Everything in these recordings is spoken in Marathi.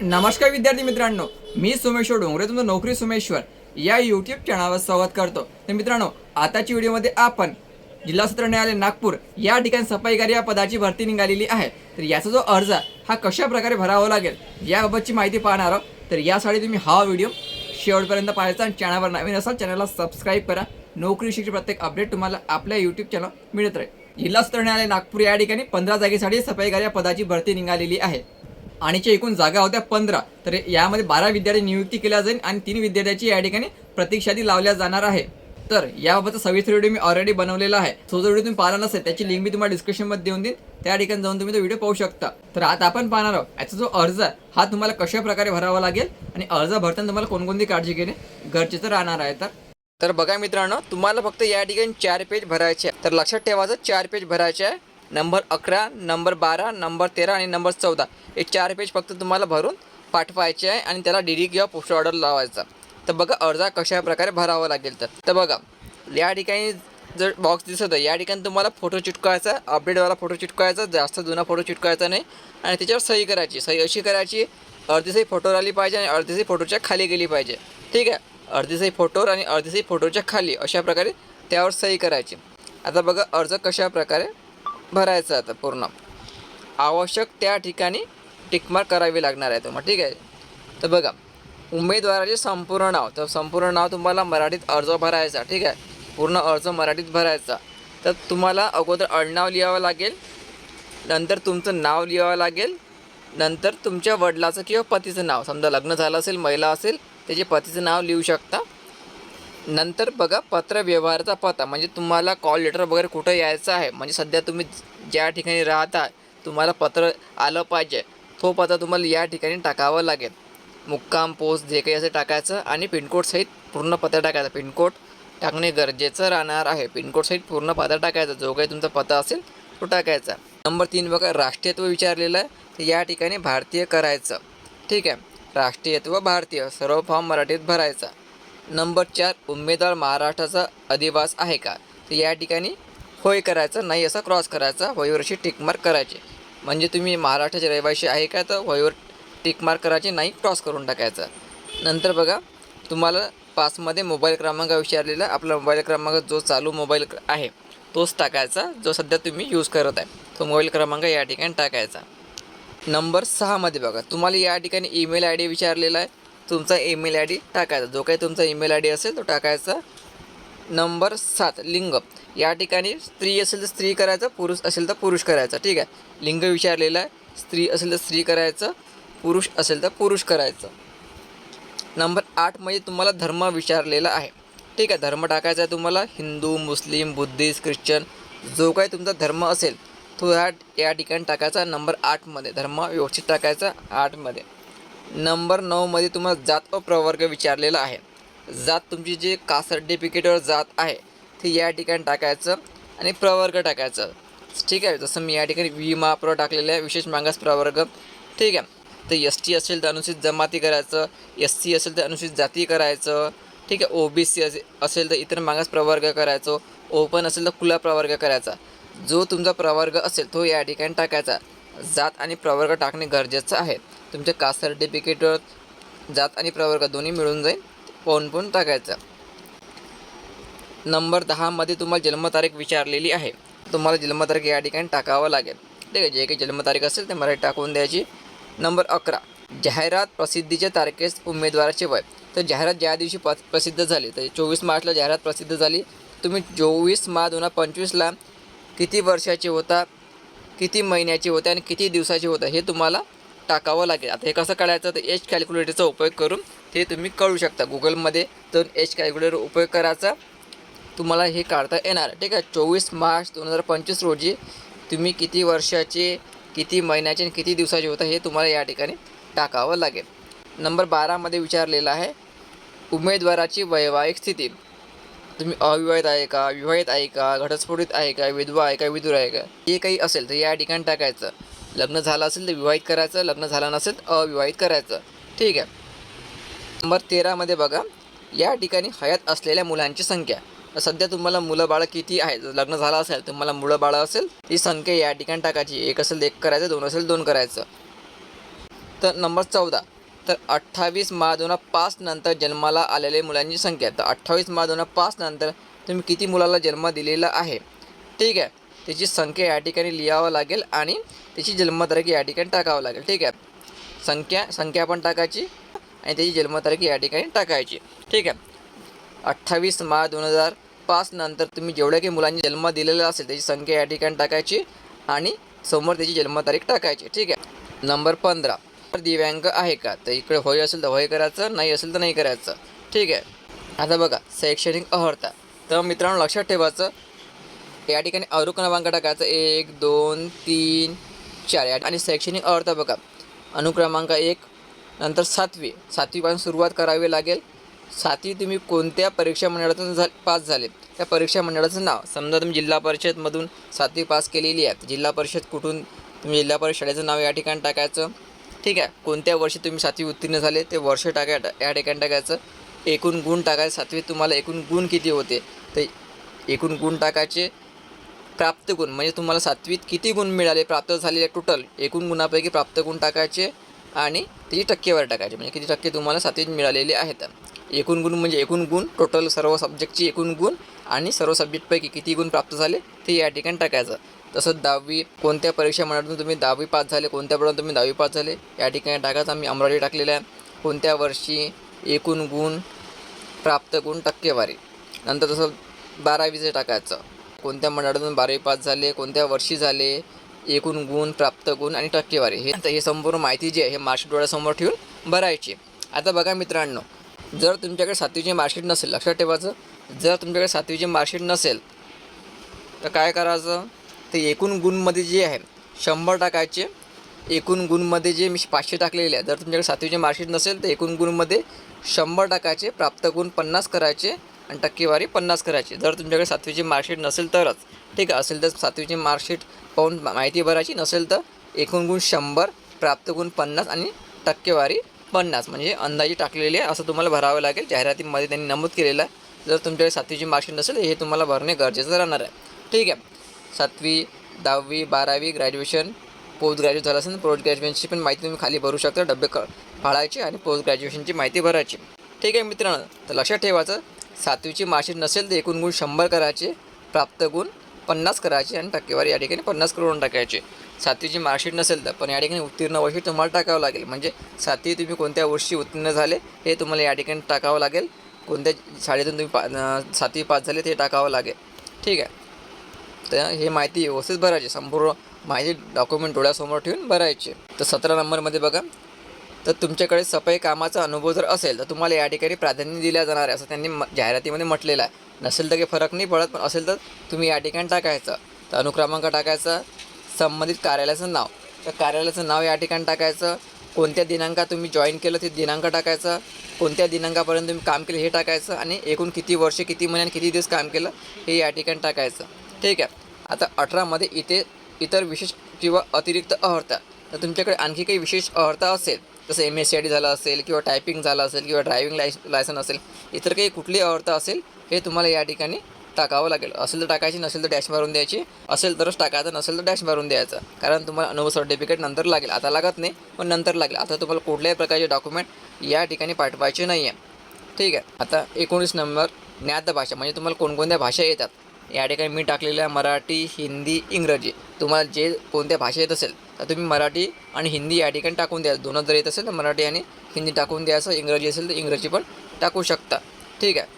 नमस्कार विद्यार्थी मित्रांनो मी सुमेश्वर डोंगरे तुमचं नोकरी सुमेश्वर या यूट्यूब चॅनलवर स्वागत करतो. तर मित्रांनो आताच्या व्हिडिओमध्ये आपण जिल्हा सत्र न्यायालय नागपूर या ठिकाणी सफाईकारी या पदाची भरती निघालेली आहे. तर याचा जो अर्ज हा कशा प्रकारे भरावा लागेल याबाबतची माहिती पाहणार आहोत. तर यासाठी तुम्ही हा व्हिडिओ शेवटपर्यंत पाहायचा आणि चॅनलवर नवीन असाल चॅनलला सबस्क्राईब करा. नोकरी शिक्षण प्रत्येक अपडेट तुम्हाला आपल्या यूट्यूब चॅनल मिळत राहील. जिल्हा सत्र न्यायालय नागपूर या ठिकाणी पंधरा जागेसाठी सफाईकारी या पदाची भरती निघालेली आहे. आणि जे एकूण जागा होत्या पंधरा. तर यामध्ये बारा विद्यार्थी नियुक्ती केल्या जाईल आणि तीन विद्यार्थ्याची या ठिकाणी प्रतीक्षादी लावल्या जाणार आहे. तर याबाबतचा सविस्तर व्हिडिओ मी ऑलरेडी बनवलेला आहे. तो जो व्हिडिओ तुम्ही पाहिला नसेल त्याची लिंक मी तुम्हाला डिस्क्रिप्शनमध्ये देऊन देईन. त्या ठिकाणी जाऊन तुम्ही तो व्हिडिओ पाहू शकता. तर आता आपण पाहणार आहोत याचा जो अर्ज आहे हा तुम्हाला कशा प्रकारे भरावा लागेल आणि अर्ज भरताना तुम्हाला कोणकोणती काळजी घेणे गरजेचं राहणार आहे तर? तर बघा मित्रांनो तुम्हाला फक्त या ठिकाणी चार पेज भरायचे आहे तर लक्षात ठेवायचं चार पेज भरायचे आहे नंबर अकरा नंबर बारा नंबर तेरा आणि नंबर चौदा. हे चार पेज फक्त तुम्हाला भरून पाठवायचे आहे आणि त्याला डी डी किंवा पोस्ट ऑर्डर लावायचा. तर बघा अर्ज कशा प्रकारे भरावा लागेल तर. तर बघा या ठिकाणी जर बॉक्स दिसत आहे या ठिकाणी तुम्हाला फोटो चिटकवायचा अपडेटवाला फोटो चिटकवायचा जास्त जुना फोटो चिटकवायचा नाही आणि त्याच्यावर सही करायची. सही अशी करायची अर्धी सही फोटोवर आली पाहिजे आणि अर्धी सही फोटोच्या खाली गेली पाहिजे. ठीक आहे? अर्धी सही फोटोवर आणि अर्धी सही फोटोच्या खाली अशा प्रकारे त्यावर सही करायची. आता बघा अर्ज कशा प्रकारे भरायचं आता पूर्ण. आवश्यक त्या ठिकाणी टिकमार्क करावी लागणार आहे तुम्हाला ठीक आहे? तर बघा उमेदवाराचे संपूर्ण नाव तर संपूर्ण नाव तुम्हाला मराठीत अर्ज भरायचा ठीक आहे? पूर्ण अर्ज मराठीत भरायचा. तर तुम्हाला अगोदर अडनाव लिहावं लागेल नंतर तुमचं नाव लिहावं लागेल नंतर तुमच्या वडिलाचं किंवा पतीचं नाव समजा लग्न झालं असेल महिला असेल त्याचे पतीचं नाव लिहू शकता. नंतर बघा पत्र व्यवहाराचा पत्ता. म्हणजे तुम्हाला कॉल लेटर वगैरे कुठं यायचं आहे? म्हणजे सध्या तुम्ही ज्या ठिकाणी राहता तुम्हाला पत्र आलं पाहिजे. तो पत्ता तुम्हाला या ठिकाणी टाकावा लागेल. मुक्काम पोस्ट जे काही असे टाकायचं आणि पिनकोडसहित पूर्ण पत्ता टाकायचा. पिनकोड टाकणे गरजेचं राहणार आहे. पिनकोडसहित पूर्ण पत्ता टाकायचा. जो काही तुमचा पत्ता असेल तो टाकायचा. नंबर तीन बघा राष्ट्रीयत्व विचारलेलं आहे. तर या ठिकाणी भारतीय करायचं. ठीक आहे. राष्ट्रीयत्व भारतीय. सर्व फॉर्म मराठीत भरायचा. नंबर चार उमेदवार महाराष्ट्राचा अधिवास आहे का? तर या ठिकाणी होय करायचं नाही असा क्रॉस करायचा होयवर टिकमार्क करायचे. म्हणजे तुम्ही महाराष्ट्राचे रहिवासी आहे का? तर होयवर टिकमार्क करायची नाही क्रॉस करून टाकायचा. नंतर बघा तुम्हाला पासमध्ये मोबाईल क्रमांक विचारलेला आपला मोबाईल क्रमांक जो चालू मोबाईल आहे तोच टाकायचा जो सध्या तुम्ही यूज करत आहे. तो मोबाईल क्रमांक या ठिकाणी टाकायचा. नंबर सहामध्ये बघा तुम्हाला या ठिकाणी ईमेल आय डी विचारलेला आहे. तुमचा ईमेल आय डी टाकायचा. जो काही तुमचा ईमेल आय डी असेल तो टाकायचा. नंबर सात लिंग. या ठिकाणी स्त्री असेल तर स्त्री करायचं पुरुष असेल तर पुरुष करायचा. ठीक आहे? लिंग विचारलेला आहे. स्त्री असेल तर स्त्री करायचं पुरुष असेल तर पुरुष करायचं. नंबर आठमध्ये तुम्हाला धर्म विचारलेला आहे. ठीक आहे? धर्म टाकायचा आहे तुम्हाला. हिंदू मुस्लिम बुद्धिस्ट ख्रिश्चन जो काही तुमचा धर्म असेल तो ह्या या ठिकाणी टाकायचा. नंबर आठमध्ये धर्म व्यवस्थित टाकायचा. आठमध्ये नंबर नऊमध्ये तुम्हाला जात व प्रवर्ग विचारलेला आहे. जात तुमची जे कास्ट सर्टिफिकेटवर जात आहे ते या ठिकाणी टाकायचं आणि प्रवर्ग टाकायचं. ठीक आहे? जसं मी या ठिकाणी विमा प्र टाकलेलं आहे विशेष मागास प्रवर्ग. ठीक आहे? तर एस टी असेल तर अनुसूचित जमाती करायचं एस सी असेल तर अनुसूचित जाती करायचं. ठीक आहे? ओ बी सी असेल तर इतर मागास प्रवर्ग करायचो. ओपन असेल तर खुला प्रवर्ग करायचा. जो तुमचा प्रवर्ग असेल तो या ठिकाणी टाकायचा. जात आणि प्रवर्ग टाकणे गरजेचं आहे. तुमच्या कास्ट सर्टिफिकेटवर जात आणि प्रवर्ग दोन्ही मिळून जाईल. पाहून पाहून टाकायचं? नंबर दहामध्ये तुम्हाला जन्मतारीख विचारलेली आहे. तुम्हाला जन्मतारीख या ठिकाणी टाकावं लागेल. ठीक आहे जे काही जन्मतारीख असेल ते मराठी टाकून द्यायची. नंबर अकरा जाहिरात प्रसिद्धीच्या तारखेस उमेदवाराचे वय. तर जाहिरात ज्या दिवशी प प्रसिद्ध झाली तर चोवीस मार्चला जाहिरात प्रसिद्ध झाली. तुम्ही चोवीस मार्च दोन हजार पंचवीसला किती वर्षाचे होता? किती महिन्याचे होते आणि किती दिवसाचे होतं हे तुम्हाला टाकावं लागेल. आता हे कसं काढायचं? तर एच कॅल्क्युलेटरचा उपयोग करून ते तुम्ही कळू शकता. गुगलमध्ये तर एच कॅल्क्युलेटर उपयोग करायचा. तुम्हाला हे काढता येणार. ठीक आहे? चोवीस मार्च दोन हजार पंचवीस रोजी तुम्ही किती वर्षाचे किती महिन्याचे आणि किती दिवसाचे होतं हे तुम्हाला या ठिकाणी टाकावं लागेल. नंबर बारामध्ये विचारलेला आहे. उमेदवाराची वैवाहिक स्थिती. तुम्ही अविवाहित आहे का? विवाहित आहे का? घटस्फोटित आहे का? विधवा आहे का? विधूर आहे का? हे काही असेल तर या ठिकाणी टाकायचं. लग्न झालं असेल तर विवाहित करायचं लग्न झालं नसेल तर अविवाहित करायचं. ठीक आहे. नंबर तेरामध्ये बघा. या ठिकाणी हयात असलेल्या मुलांची संख्या. सध्या तुम्हाला मुलं बाळं किती आहे जर लग्न झालं असेल तुम्हाला मुलं बाळं असेल ती संख्या या ठिकाणी टाकायची. एक असेल एक करायचं दोन असेल दोन करायचं. तर नंबर चौदा. तर अठ्ठावीस मार्च दोन हजार पाच नंतर जन्माला आलेल्या मुलांची संख्या. तर अठ्ठावीस मार्च दोन हजार पाच नंतर तुम्ही किती मुलाला जन्म दिलेला आहे? ठीक आहे. त्याची संख्या या ठिकाणी लिहावं लागेल आणि त्याची जन्मतारीख या ठिकाणी टाकावं लागेल. ठीक आहे. संख्या संख्या पण टाकायची आणि त्याची जन्मतारीख या ठिकाणी टाकायची. ठीक आहे. अठ्ठावीस मार्च दोन हजार पाच नंतर तुम्ही जेवढ्या काही मुलांनी जन्म दिलेला असेल त्याची संख्या या ठिकाणी टाकायची आणि समोर त्याची जन्मतारीख टाकायची. ठीक आहे. नंबर पंधरा. दिव्यांग आहे का? तर इकडे होय असेल तर होय करायचं नाही असेल तर नाही करायचं. ठीक आहे. आता बघा शैक्षणिक अहर्ता. तर मित्रांनो लक्षात ठेवायचं या ठिकाणी अरू क्रमांक टाकायचा. एक दोन तीन चार. या आणि शैक्षणिक अहर्ता बघा. अनुक्रमांक एक नंतर सातवी. सातवीपासून सुरुवात करावी लागेल. सातवी तुम्ही कोणत्या परीक्षा मंडळातून झा पास झाले त्या परीक्षा मंडळाचं नाव. समजा तुम्ही जिल्हा परिषदमधून सातवी पास केलेली आहे. जिल्हा परिषद कुठून तुम्ही जिल्हा परिषद शाळेचं नाव या ठिकाणी टाकायचं. ठीक आहे. कोणत्या वर्षी तुम्ही सातवी उत्तीर्ण झाले ते वर्ष टाका या ठिकाणी टाकायचं. एकूण गुण टाकायचं सातवीत तुम्हाला एकूण गुण किती होते? ते एकूण गुण टाकायचे प्राप्त गुण म्हणजे तुम्हाला सातवीत किती गुण मिळाले प्राप्त झालेले टोटल एकूण गुणापैकी प्राप्त गुण टाकायचे आणि त्याची टक्केवारी टाकायची म्हणजे किती टक्के तुम्हाला सातवीत मिळालेले आहेत. एकूण गुण म्हणजे एकूण गुण टोटल सर्व सब्जेक्टची एकूण गुण आणि सर्व सब्जेक्टपैकी किती गुण प्राप्त झाले ते या ठिकाणी टाकायचं. तसंच दहावी कोणत्या परीक्षा मंडळातून तुम्ही दहावी पास झाले कोणत्या प्रमाणात तुम्ही दहावी पास झाले या ठिकाणी टाकायचं. आम्ही अमरावती टाकलेलं आहे. कोणत्या वर्षी एकूण गुण प्राप्त गुण टक्केवारी. नंतर तसं बारावीचं टाकायचं. कोणत्या मंडळातून बारावी पास झाले कोणत्या वर्षी झाले एकूण गुण प्राप्त गुण आणि टक्केवारी. हे आता हे संपूर्ण माहिती जी आहे हे मार्कशीट डोळ्यासमोर ठेवून भरायची आता बघा मित्रांनो जर तुमच्याकडे सातवीची मार्कशीट नसेल लक्षात ठेवायचं जर तुमच्याकडे सातवीची मार्कशीट नसेल तर काय करायचं? ते एकूण गुणमध्ये जे आहे शंभर टाकायचे एकूण गुणमध्ये जे मी पाचशे टाकलेले आहे जर तुमच्याकडे सातवीचे मार्कशीट नसेल तर एकूण गुणमध्ये शंभर टाकायचे प्राप्त गुण पन्नास करायचे आणि टक्केवारी पन्नास करायची. जर तुमच्याकडे सातवीची मार्कशीट नसेल तरच ठीक आहे असेल तर सातवीची मार्कशीट पाहून माहिती भरायची नसेल तर एकूण गुण शंभर प्राप्त गुण पन्नास आणि टक्केवारी पन्नास म्हणजे अंदाजे टाकलेले असं तुम्हाला भरावं लागेल. जाहिरातीमध्ये त्यांनी नमूद केलेलं आहे. जर तुमच्याकडे सातवीची मार्कशीट नसेल हे तुम्हाला भरणे गरजेचं राहणार आहे. ठीक आहे. सातवी दहावी बारावी ग्रॅज्युएशन पोस्ट ग्रॅज्युएट झालं असेल पोस्ट ग्रॅज्युएशनची पण माहिती तुम्ही खाली भरू शकता. डबे क फाळायची आणि पोस्ट ग्रॅज्युएशनची माहिती भरायची. ठीक आहे मित्रांनो. तर लक्षात ठेवायचं सातवीची मार्कशीट नसेल तर एकूण गुण शंभर करायचे प्राप्त गुण पन्नास करायचे आणि टक्केवारी या ठिकाणी पन्नास करून टाकायचे. सातवीची मार्कशीट नसेल तर पण या ठिकाणी उत्तीर्ण वर्षी तुम्हाला टाकावं लागेल. म्हणजे सातवी तुम्ही कोणत्या वर्षी उत्तीर्ण झाले हे तुम्हाला या ठिकाणी टाकावं लागेल. कोणत्या शाळेतून तुम्ही पा सातवी पास झाले ते टाकावं लागेल. ठीक आहे? तर हे माहिती व्यवस्थित भरायची. संपूर्ण माहिती डॉक्युमेंट डोळ्यासमोर ठेवून भरायची. तर सतरा नंबरमध्ये बघा. तर तुमच्याकडे सफाई कामाचा अनुभव जर असेल तर तुम्हाला या ठिकाणी प्राधान्य दिल्या जाणार आहे. असं त्यांनी जाहिरातीमध्ये म्हटलेलं आहे. नसेल तर काही फरक नाही पडत पण असेल तर तुम्ही या ठिकाणी टाकायचं. तर अनुक्रमांक टाकायचा. संबंधित कार्यालयाचं नाव. तर कार्यालयाचं नाव या ठिकाणी टाकायचं. कोणत्या दिनांकात तुम्ही जॉईन केलं ते दिनांक टाकायचं. कोणत्या दिनांकापर्यंत तुम्ही काम केलं हे टाकायचं. आणि एकूण किती वर्ष किती महिन्यात किती दिवस काम केलं हे या ठिकाणी टाकायचं. ठीक आहे? आता अठरामध्ये इथे इतर विशेष किंवा अतिरिक्त अहर्ता. तर तुमच्याकडे आणखी काही विशेष अहर्ता असेल जसं M S C I D झालं असेल किंवा टायपिंग झालं असेल किंवा ड्रायव्हिंग लायस लायसन असेल इतर काही कुठली अहर्ता असेल हे तुम्हाला या ठिकाणी टाकावं लागेल. असेल तर टाकायची नसेल तर डॅश मारून द्यायची. असेल तरच टाकायचं नसेल तर डॅश मारून द्यायचं. कारण तुम्हाला अनुभव सर्टिफिकेट नंतर लागेल. आता लागत नाही पण नंतर लागेल. आता तुम्हाला कुठल्याही प्रकारचे डॉक्युमेंट या ठिकाणी पाठवायचे नाही आहे ठीक आहे? आता एकोणीस नंबर ज्ञात भाषा म्हणजे तुम्हाला कोणकोणत्या भाषा येतात? या ठिकाणी मी टाकलेलं आहे मराठी हिंदी इंग्रजी. तुम्हाला जे कोणत्या भाषा येत असेल तर तुम्ही मराठी आणि हिंदी या ठिकाणी टाकून द्या दोनच जर येत असेल तर मराठी आणि हिंदी टाकून द्यायचं. इंग्रजी असेल तर इंग्रजी पण टाकू शकता. ठीक आहे?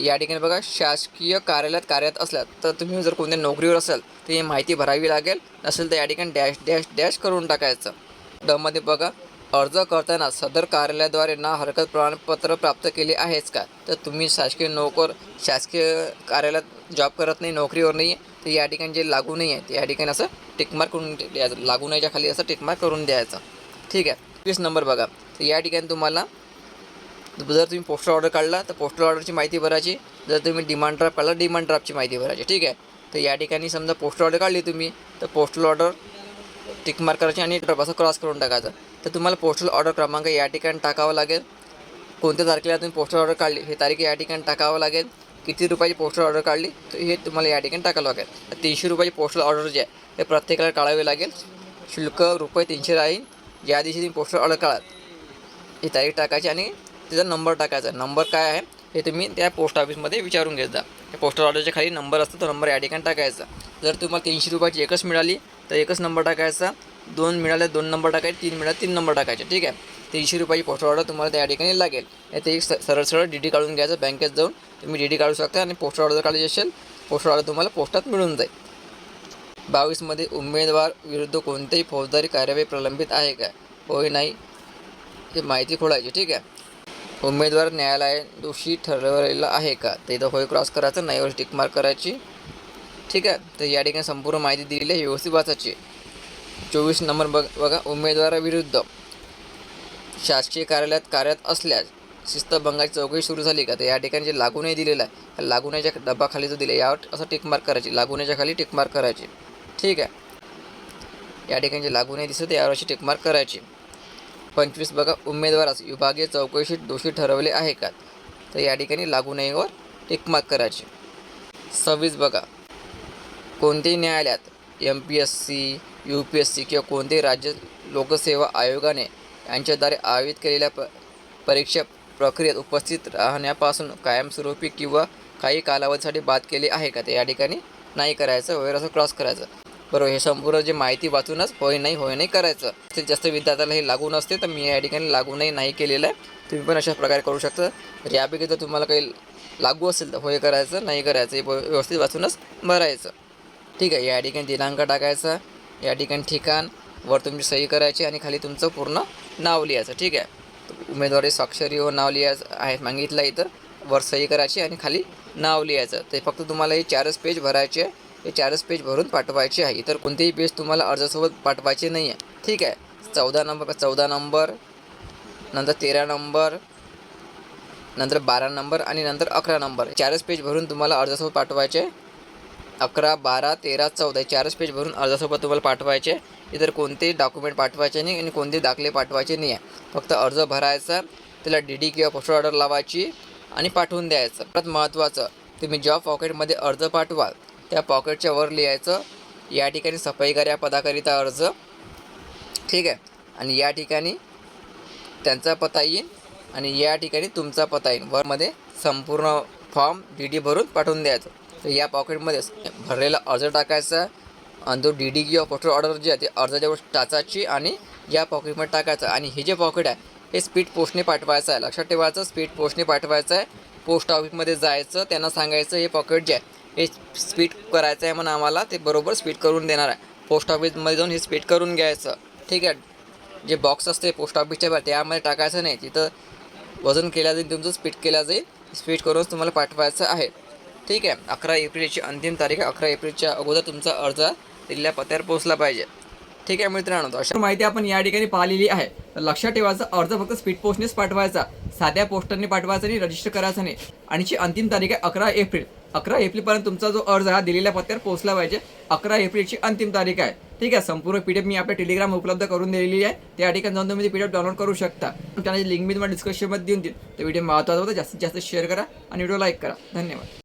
या ठिकाणी बघा शासकीय कार्यालयात कार्यरत असल्यात तर तुम्ही जर कोणत्या नोकरीवर असाल तर ही माहिती भरावी लागेल. नसेल तर या ठिकाणी डॅश डॅश डॅश करून टाकायचं. डमध्ये बघा अर्ज करताना सदर कार्यालयाद्वारे ना हरकत प्रमाणपत्र प्राप्त केले आहेच का? तर तुम्ही शासकीय नोकर शासकीय कार्यालयात जॉब करत नाही नोकरीवर नाही आहे तर या ठिकाणी जे लागू नाही आहे ते या ठिकाणी असं टिकमार्क करून द्यायचं लागू नाहीच्या खाली असं टिकमार्क करून द्यायचं. ठीक आहे. तीस नंबर बघा. तर या ठिकाणी तुम्हाला जर तुम्ही पोस्टल ऑर्डर काढला तर पोस्टल ऑर्डरची माहिती भरायची. जर तुम्ही डिमांड ड्राफ्ट काढला डिमांड ड्राफ्टची माहिती भरायची. ठीक आहे? तर या ठिकाणी समजा पोस्टल ऑर्डर काढली तुम्ही तर पोस्टल ऑर्डर टिक मार्क करायची आणि असं क्रॉस करून टाकायचं. तर तुम्हाला पोस्टल ऑर्डर क्रमांक या ठिकाणी टाकावा लागेल. कोणत्या तारखेला तुम्ही पोस्टल ऑर्डर काढली हे तारीख या ठिकाणी टाकावं लागेल. किती रुपयाची पोस्टल ऑर्डर काढली तर हे तुम्हाला या ठिकाणी टाकावं लागेल. तीनशे रुपयाची पोस्टल ऑर्डर जे आहे हे प्रत्येकाला काढावे लागेल. शुल्क रुपये तीनशे राहील. ज्या दिवशी तुम्ही पोस्टर ऑर्डर काढाल ही तारीख टाकायची आणि त्याचा नंबर टाकायचा नंबर काय आहे? हे तुम्ही त्या पोस्ट ऑफिसमध्ये विचारून घेत जा. त्या पोस्टर ऑर्डरच्या खाली नंबर असतो तो नंबर या ठिकाणी टाकायचा. जर तुम्हाला तीनशे रुपयाची एकच मिळाली तर एकच नंबर टाकायचा. दोन मिळाले दोन नंबर टाकायचे. तीन मिळाले तीन नंबर टाकायचे. ठीक आहे? तीनशे रुपयाची पोस्टर ऑर्डर तुम्हाला त्या ठिकाणी लागेल. ते एक स- सरळ सरळ डी डी काढून घ्यायचं. बँकेत जाऊन तुम्ही डी डी काढू शकता आणि पोस्टर ऑर्डर काढायची असेल पोस्टर ऑर्डर तुम्हाला पोस्टात मिळून जाईल. बावीसमध्ये उमेदवार विरुद्ध कोणतीही फौजदारी कार्यवाही प्रलंबित आहे का? होय नाही. ही माहिती खोळायची ठीक आहे? उमेदवार न्यायालय दोषी ठरवलेला आहे का? ते इथं होय क्रॉस करायचं नाहीवर टिक मार्क करायची. ठीक आहे तर या ठिकाणी संपूर्ण माहिती दिलेली आहे व्यवस्थित वाचायची चोवीस नंबर बघ बघा उमेदवाराविरुद्ध शासकीय कार्यालयात कार्यरत असल्यास शिस्तभंगाची चौकशी सुरू झाली का? तर या ठिकाणी जे लागू नाही दिलेलं आहे त्या लागू नाहीच्या डब्बाखाली जो दिले यावर असं टिक मार्क करायची लागू खाली टिक मार्क करायची. ठीक आहे. या ठिकाणी जे लागू नाही दिसत यावर अशी टिक मार्क करायची. पंचवीस बघा उमेदवारास विभागीय चौकशीत दोषी ठरवले आहे का? तर या ठिकाणी लागू नयेवर टिक मार्क करायची. सव्वीस बघा कोणत्याही न्यायालयात M P S C U P S C किंवा कोणत्याही राज्य लोकसेवा आयोगाने यांच्याद्वारे आयोजित केलेल्या प परीक्षा प्रक्रियेत उपस्थित राहण्यापासून कायमस्वरूपी किंवा काही कालावधीसाठी बाद केले आहे का? ते या ठिकाणी नाही करायचं वगैरे असं क्रॉस करायचं. बरोबर हे संपूर्ण जे माहिती वाचूनच होय नाही होय नाही करायचं. जास्तीत जास्त विद्यार्थ्याला हे लागू नसते तर मी या ठिकाणी लागूनही नाही केलेलं आहे. तुम्ही पण अशा प्रकारे करू शकता. तर यापैकी जर तुम्हाला काही लागू असेल तर होय करायचं नाही करायचं हे व्यवस्थित वाचूनच भरायचं. ठीक आहे या ठिकाणी दिनांक टाकायचा. या ठिकाणी ठिकाण वर तुमची सही करायची आणि खाली तुमचं पूर्ण नाव लिहायचं. ठीक आहे? उमेदवारी स्वाक्षरी व नाव लिहायचं आहे मागितलं इथं. वर सही करायची आणि खाली नाव लिहायचं. ते फक्त तुम्हाला हे चारच पेज भरायचे आहे. हे चारच पेज भरून पाठवायचे आहे. इतर कोणतेही पेज तुम्हाला अर्जासोबत पाठवायचे नाही आहे ठीक आहे? चौदा नंबर चौदा नंबर नंतर तेरा नंबर नंतर बारा नंबर आणि नंतर अकरा नंबर. चारच पेज भरून तुम्हाला अर्जासोबत पाठवायचे. अकरा बारा तेरा चौदा चारच पेज भरून अर्जासोबत तुम्हाला पाठवायचे. इतर कोणतेही डॉक्युमेंट पाठवायचे नाही आणि कोणतेही दाखले पाठवायचे नाही आहे फक्त अर्ज भरायचा त्याला डी डी किंवा पोस्टर ऑर्डर लावायची आणि पाठवून द्यायचं. परत महत्त्वाचं तुम्ही जॉब पॉकेटमध्ये अर्ज पाठवाल. त्या पॉकेटच्या वर लिहायचं. या ठिकाणी सफाईकार या पदाकरिता अर्ज. ठीक आहे? आणि या ठिकाणी त्यांचा पत्ता येईल आणि या ठिकाणी तुमचा पत्ता येईल वरमध्ये संपूर्ण फॉर्म डी डी भरून पाठवून द्यायचं. तर या पॉकेटमध्ये भरलेला अर्ज टाकायचा. आणि तो डी डी किंवा पोस्टर ऑर्डर जी आहे ती अर्जाच्यावर टाचायची आणि या पॉकेटमध्ये टाकायचं. आणि हे जे पॉकेट आहे हे स्पीड पोस्टने पाठवायचं आहे. लक्षात ठेवायचं स्पीड पोस्टने पाठवायचं आहे. पोस्ट ऑफिसमध्ये जायचं त्यांना सांगायचं हे पॉकेट जे आहे हे स्पीड करायचं आहे म्हणून आम्हाला ते बरोबर स्पीड करून देणार आहे. पोस्ट ऑफिसमध्ये जाऊन हे स्पीड करून घ्यायचं. ठीक आहे? जे बॉक्स असते पोस्ट ऑफिसच्या त्यामध्ये टाकायचं नाही. तिथं वजन केलं जाईल तुमचं स्पीड केल्या जाईल. स्पीड करूनच तुम्हाला पाठवायचं आहे. ठीक आहे? अकरा एप्रिलची अंतिम तारीख आहे. अकरा एप्रिलच्या अगोदर तुमचा अर्ज दिलेल्या पत्त्यावर पोहोचला पाहिजे. ठीक आहे मित्रांनो? अशा माहिती आपण या ठिकाणी पाहिलेली आहे. तर लक्षात ठेवायचं अर्ज फक्त स्पीड पोस्टनेच पाठवायचा. साध्या पोस्टरने पाठवायचा नाही रजिस्टर करायचं नाही. आणि ची अंतिम तारीख आहे अकरा एप्रिल अकरा एप्रिलपर्यंत तुमचा जो अर्ज हा दिलेल्या पत्त्यावर पोहोचला पाहिजे. अकरा एप्रिलची अंतिम तारीख आहे. ठीक आहे संपूर्ण पी मी आपल्या टेलिग्राम उपलब्ध करून दिलेली आहे. त्या ठिकाणी जाऊन तुम्ही ती पी डाउनलोड करू शकता. त्यांना लिंक मी तुम्हाला डिस्क्रिप्शनमध्ये देऊन देईल तर व्हिडिओ महत्त्वाचा होता जास्तीत जास्त शेअर करा आणि व्हिडिओ लाईक करा. धन्यवाद.